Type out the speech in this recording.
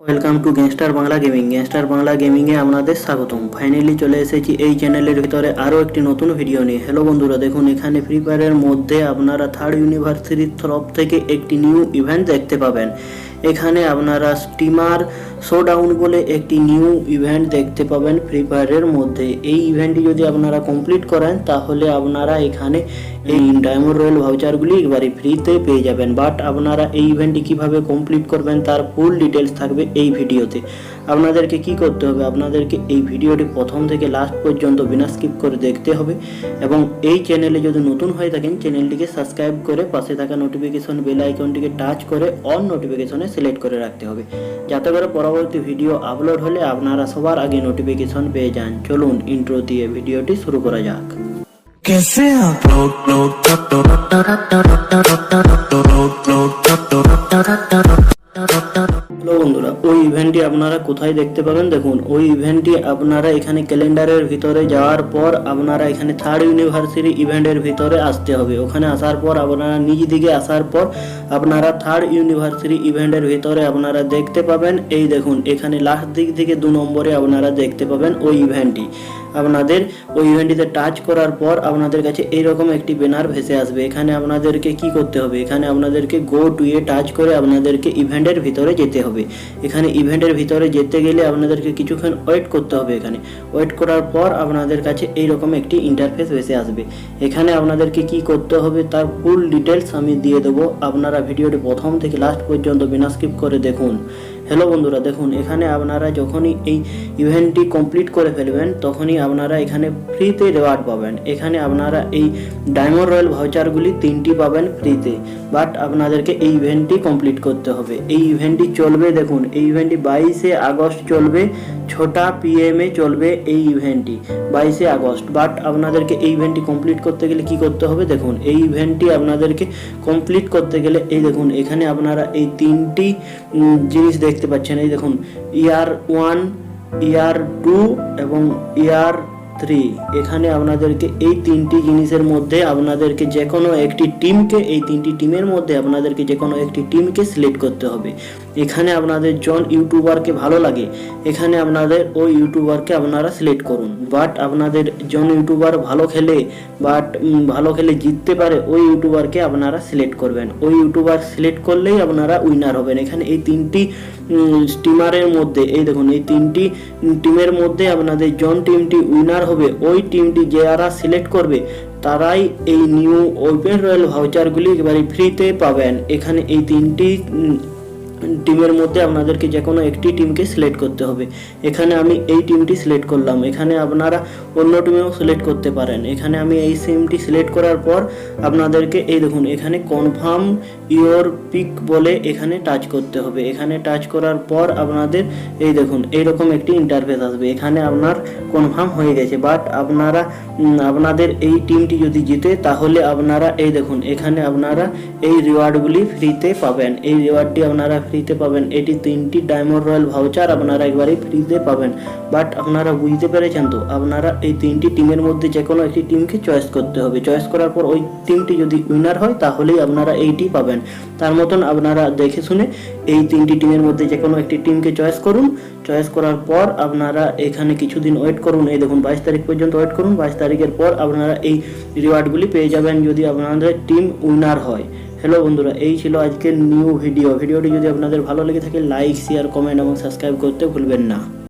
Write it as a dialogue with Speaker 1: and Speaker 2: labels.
Speaker 1: Welcome to gangster Bangla gaming gangster Bangla গেমিংয়ে আপনাদের স্বাগতম। Finally চলে এসেছি এই চ্যানেলের ভিতরে আরও একটি নতুন ভিডিও নিয়ে। হ্যালো বন্ধুরা, দেখুন, এখানে ফ্রি ফায়ারের মধ্যে আপনারা থার্ড ইউনিভার্সিটির তরফ থেকে একটি নিউ ইভেন্ট দেখতে পাবেন। এখানে আপনারা স্টিমার শোডাউন বলে একটি নিউ ইভেন্ট দেখতে পাবেন ফ্রি ফায়ারের মধ্যে। এই ইভেন্টটি যদি আপনারা কমপ্লিট করেন, তাহলে আপনারা এখানে এই ডায়মন্ড রয়্যাল ভাউচারগুলি একবারে ফ্রিতে পেয়ে যাবেন। বাট আপনারা এই ইভেন্টটি কীভাবে কমপ্লিট করবেন তার ফুল ডিটেলস থাকবে এই ভিডিওতে। আপনাদেরকে কি করতে হবে? আপনাদেরকে এই ভিডিওটি প্রথম থেকে লাস্ট পর্যন্ত বিনা স্কিপ করে দেখতে হবে। এবং এই চ্যানেলে যদি নতুন হয়ে থাকেন চ্যানেলটিকে সাবস্ক্রাইব করে পাশে থাকা নোটিফিকেশন বেল আইকনটিকে টাচ করে অন নোটিফিকেশনে সিলেক্ট করে রাখতে হবে। যাতে করে পরবর্তী ভিডিও আপলোড হলে আপনারা সবার আগে নোটিফিকেশন পেয়ে যান। চলুন ইন্ট্রো দিয়ে ভিডিওটি শুরু করা যাক।
Speaker 2: कैसे आप लोड लोड टट
Speaker 1: হ্যালো বন্ধুরা ওই ইভেন্টটি আপনারা কোথায় দেখতে পাবেন দেখুন ওই ইভেন্টটি আপনারা এখানে ক্যালেন্ডারের ভিতরে যাওয়ার পর আপনারা এখানে থার্ড ইউনিভার্সিটি ইভেন্টের ভিতরে আসতে হবে ওখানে আসার পর আপনারা নিজ দিকে আসার পর আপনারা থার্ড ইউনিভার্সিটি ইভেন্টের ভিতরে আপনারা দেখতে পাবেন এই দেখুন এখানে লাস্ট দিক থেকে দু নম্বরে আপনারা দেখতে পাবেন ওই ইভেন্টটি আপনাদের ওই ইভেন্টটিতে টাচ করার পর আপনাদের কাছে এইরকম একটি ব্যানার ভেসে আসবে। এখানে আপনাদেরকে কি করতে হবে? এখানে আপনাদেরকে গো টু এ টাচ করে আপনাদেরকে ইভেন্টের ভিতরে যেতে হবে। এখানে ইভেন্টের ভিতরে যেতে গেলে আপনাদেরকে কিছুক্ষণ ওয়েট করতে হবে এখানে। ওয়েট করার পর আপনাদের কাছে এইরকম একটি ইন্টারফেস ভেসে আসবে। এখানে আপনাদেরকে কি করতে হবে তার ফুল ডিটেলস আমি দিয়ে দেবো। আপনারা ভিডিওটি প্রথম থেকে লাস্ট পর্যন্ত বিনা স্কিপ করে দেখুন। হ্যালো বন্ধুরা, দেখুন, এখানে আপনারা যখনই এই ইভেন্টটি কমপ্লিট করে ফেলবেন, তখনই আপনারা এখানে ফ্রিতে রেওয়ার্ড পাবেন। এখানে আপনারা এই ডায়মন্ড রয়্যাল ভাউচারগুলি তিনটি পাবেন ফ্রিতে বাট আপনাদেরকে এই ইভেন্টটি কমপ্লিট করতে হবে। এই ইভেন্টটি চলবে, দেখুন, এই ইভেন্টটি বাইশে আগস্ট চলবে, ছটা পিএমে চলবে এই ইভেন্টটি বাইশে আগস্ট। বাট আপনাদেরকে এই ইভেন্টটি কমপ্লিট করতে গেলে কি করতে হবে? দেখুন, এই ইভেন্টটি আপনাদেরকে কমপ্লিট করতে গেলে, এই দেখুন, এখানে আপনারা এই তিনটি জিনিস দেখতে পাচ্ছেন, এই দেখুন, ইয়ার ওয়ান, ইয়ার টু এবং ইয়ার থ্রি। এখানে আপনাদেরকে এই তিনটি জিনিসের মধ্যে আপনাদেরকে যে কোনো একটি টিমকে এই তিনটি টিমের মধ্যে আপনাদেরকে যে কোনো একটি টিমকে সিলেক্ট করতে হবে। এখানে আপনাদের জন ইউটিউবারকে ভালো লাগে, এখানে আপনাদের ওই ইউটিউবারকে আপনারা সিলেক্ট করুন। বাট আপনাদের জন ইউটিউবার ভালো খেলে বাট ভালো খেলে জিততে পারে ওই ইউটিউবারকে আপনারা সিলেক্ট করবেন। ওই ইউটিউবার সিলেক্ট করলেই আপনারা উইনার হবেন। এখানে এই তিনটি স্টিমারের মধ্যে, এই দেখুন, এই তিনটি টিমের মধ্যে আপনাদের জন টিমটি উইনার হবে। ওই টিমটি যারা সিলেক্ট করবে, তারাই এই নিউ ওপেন রয়্যাল ভাউচারগুলি একেবারে ফ্রিতে পাবেন। এখানে এই তিনটি টিমের মধ্যে আপনাদেরকে যে কোনো একটি টিমকে সিলেক্ট করতে হবে। এখানে আমি এই টিমটি সিলেক্ট করলাম। এখানে আপনারা অন্য টিমেও সিলেক্ট করতে পারেন। এখানে আমি এই সিমটি সিলেক্ট করার পর আপনাদেরকে এই দেখুন, এখানে কনফার্ম ইওর পিক বলে এখানে টাচ করতে হবে। এখানে টাচ করার পর আপনাদের এই দেখুন, এইরকম একটি ইন্টারফেস আসবে। এখানে আপনার কনফার্ম হয়ে গেছে। বাট আপনারা আপনাদের এই টিমটি যদি জিতে, তাহলে আপনারা এই দেখুন, এখানে আপনারা এই রিওয়ার্ডগুলি ফ্রিতে পাবেন। এই রিওয়ার্ডটি আপনারা ফ্রিতে পাবেন। এটি তিনটি ডায়মন্ড রয়্যাল ভাউচার আপনারা একবারেই ফ্রিতে পাবেন। বাট আপনারা বুঝতে পেরেছেন তো, আপনারা এই তিনটি টিমের মধ্যে যে কোনো একটি টিমকে চয়েস করতে হবে। চয়েস করার পর ওই টিমটি যদি উইনার হয়, তাহলেই আপনারা এইটি পাবেন। তার মতন আপনারা দেখে শুনে এই তিনটি টিমের মধ্যে যে কোনো একটি টিমকে চয়েস করুন। চয়েস করার পর আপনারা এখানে কিছুদিন ওয়েট করুন। এই দেখুন, বাইশ তারিখ পর্যন্ত ওয়েট করুন। বাইশ তারিখের পর আপনারা এই রিওয়ার্ডগুলি পেয়ে যাবেন যদি আপনাদের টিম উইনার হয়। হ্যালো বন্ধুরা, এই ছিল আজকের নিউ ভিডিও ভিডিওটি যদি আপনাদের ভালো লেগে থাকে লাইক শেয়ার কমেন্ট এবং সাবস্ক্রাইব করতে ভুলবেন না।